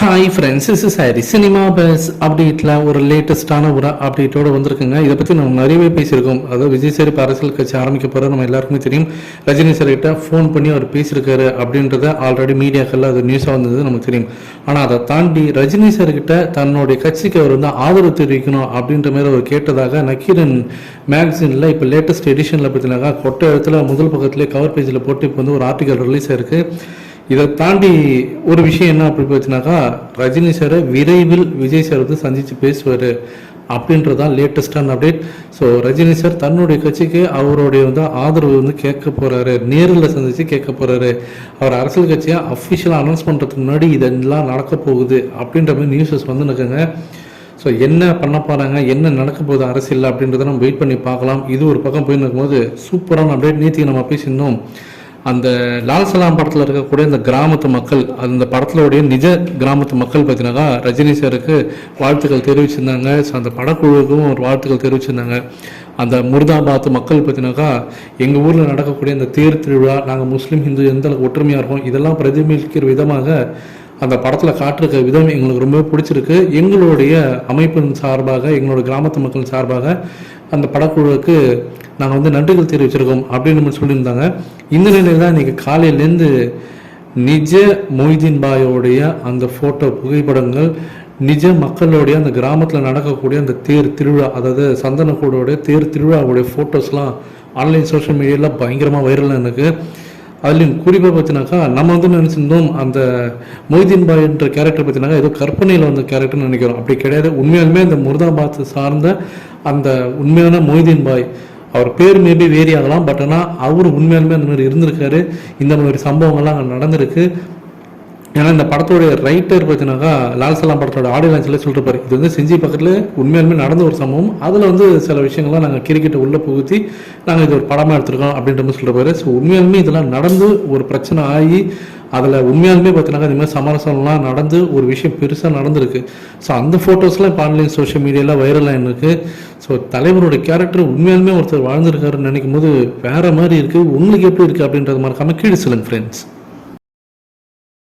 Hi friends is is Hari cinema base அப்டேட்டில் ஒரு லேட்டஸ்ட்டான ஒரு அப்டேட்டோடு வந்திருக்குங்க. இதை பற்றி நம்ம நிறையவே பேசியிருக்கோம். அதாவது விஜய் சார் இப்போ அரசியல் கட்சி ஆரம்பிக்க போகிற நம்ம எல்லாருக்குமே தெரியும். ரஜினி சார் கிட்ட ஃபோன் பண்ணி அவர் பேசியிருக்காரு அப்படின்றத ஆல்ரெடி மீடியாக்களில் அது நியூஸாக வந்தது நமக்கு தெரியும். ஆனால் அதை தாண்டி ரஜினி சார் கிட்ட தன்னுடைய கட்சிக்கு அவர் வந்து ஆதரவு தெரிவிக்கணும் அப்படின்ற மாதிரி அவர் கேட்டதாக நக்கீரன் மேகசினில் இப்போ லேட்டஸ்ட் எடிஷனில் பார்த்தீங்கன்னாக்கா கொட்ட இடத்துல முதல் பக்கத்துலேயே கவர் பேஜில் போட்டு இப்போ வந்து ஒரு ஆர்டிக்கல் ரிலீஸ் ஆயிருக்கு. இதை தாண்டி ஒரு விஷயம் என்ன அப்படி போச்சுனாக்கா ரஜினி சாரை விரைவில் விஜய் சார் வந்து சந்திச்சு பேசுவார் அப்படின்றதான் லேட்டஸ்டான அப்டேட் ஸோ ரஜினி சார் தன்னுடைய கட்சிக்கு அவருடைய வந்து ஆதரவு வந்து கேட்க போகிறாரு நேரில் சந்தித்து கேட்க போகிறாரு அவர் அரசியல் கட்சியை அஃபிஷியலாக அனௌன்ஸ் பண்ணுறதுக்கு முன்னாடி இதெல்லாம் நடக்க போகுது அப்படின்ற மாதிரி நியூஸஸ் வந்து நிற்குங்க ஸோ என்ன பண்ண போகிறாங்க என்ன நடக்க போகுது அரசியல் அப்படின்றத நம்ம வெயிட் பண்ணி பார்க்கலாம். இது ஒரு பக்கம் போய் போது சூப்பரான அப்டேட் நேற்றுக்கு நம்ம பேசியிருந்தோம். அந்த லால் சலாம் படத்தில் இருக்கக்கூடிய அந்த கிராமத்து மக்கள் அந்த படத்திலுடைய நிஜ கிராமத்து மக்கள் பார்த்தீங்கன்னாக்கா ரஜினி சாருக்கு வாழ்த்துக்கள் தெரிவிச்சிருந்தாங்க. ஸோ அந்த படக்குழுவுக்கும் ஒரு வாழ்த்துக்கள் தெரிவிச்சிருந்தாங்க. அந்த முர்தாபாத் மக்கள் பார்த்தீங்கன்னாக்கா எங்கள் ஊரில் நடக்கக்கூடிய அந்த தேர் திருவிழா நாங்கள் முஸ்லீம் ஹிந்து எந்த அளவுக்கு ஒற்றுமையாக இருக்கோம் இதெல்லாம் பிரதிபலிக்கிற விதமாக அந்த படத்தில் காட்டிருக்க விதம் எங்களுக்கு ரொம்ப பிடிச்சிருக்கு. எங்களுடைய அமைப்பின் சார்பாக எங்களோட கிராமத்து மக்கள் சார்பாக அந்த படக்குழுவுக்கு நாங்கள் வந்து நன்றிகள் தெரிவிச்சிருக்கோம் அப்படின்னு சொல்லியிருந்தாங்க. இந்த நிலையில் தான் இன்றைக்கி காலையிலேருந்து நிஜ மொய்தீன் பாயோடைய அந்த ஃபோட்டோ புகைப்படங்கள் நிஜ மக்களுடைய அந்த கிராமத்தில் நடக்கக்கூடிய அந்த தேர் திருவிழா அதாவது சந்தனக்கூடோடைய தேர் திருவிழாவுடைய ஃபோட்டோஸ்லாம் ஆன்லைன் சோஷியல் மீடியாவில் பயங்கரமாக வைரலாக எனக்கு அதுலேயும் குறிப்பாக பார்த்தினாக்கா நம்ம வந்து நினச்சிருந்தோம் அந்த மொய்தீன் பாய் என்ற கேரக்டர் பார்த்தினாக்கா ஏதோ கற்பனையில் வந்த கேரக்டர்னு நினைக்கிறோம். அப்படி கிடையாது. உண்மையாலுமே அந்த முர்தாபாத் சார்ந்த அந்த உண்மையான மொய்தீன் பாய் அவர் பேர் மேபி வேரி ஆகலாம் பட் ஆனால் அவர் உண்மையாலுமே அந்த மாதிரி இருந்திருக்காரு. இந்த மாதிரி சம்பவங்கள்லாம் அங்கே நடந்திருக்கு. ஏன்னா இந்த படத்தோடைய ரைட்டர் பார்த்தீங்கன்னாக்கா லால் சலாம் படத்தோட ஆடியோ லான்ச்சில் சொல்லிருப்பாரு. இது வந்து செஞ்சி பக்கத்தில் உண்மையாலுமே நடந்த ஒரு சம்பவம். அதில் வந்து சில விஷயங்கள்லாம் நாங்கள் கிரிக்கெட்டை உள்ளே புகுத்தி நாங்கள் இது ஒரு படமாக எடுத்திருக்கோம் அப்படின்ற மாதிரி சொல்லிருப்பாரு. ஸோ உண்மையாலுமே இதெல்லாம் நடந்து ஒரு பிரச்சனை ஆகி அதில் உண்மையாலுமே பார்த்தீங்கன்னா இந்த மாதிரி சமரசம்லாம் நடந்து ஒரு விஷயம் பெருசாக நடந்திருக்கு. ஸோ அந்த ஃபோட்டோஸ்லாம் இப்போ ஆன்லைன் சோஷியல் மீடியாவில் வைரலாக ஆயிருக்கு. ஸோ தலைவரோட கேரக்டர் உண்மையாலுமே ஒருத்தர் வாழ்ந்திருக்காருன்னு நினைக்கும் போது வேற மாதிரி இருக்குது உங்களுக்கு எப்படி இருக்குது அப்படின்றது மறக்காமல் கீழே சொல்லுங்கள் ஃப்ரெண்ட்ஸ்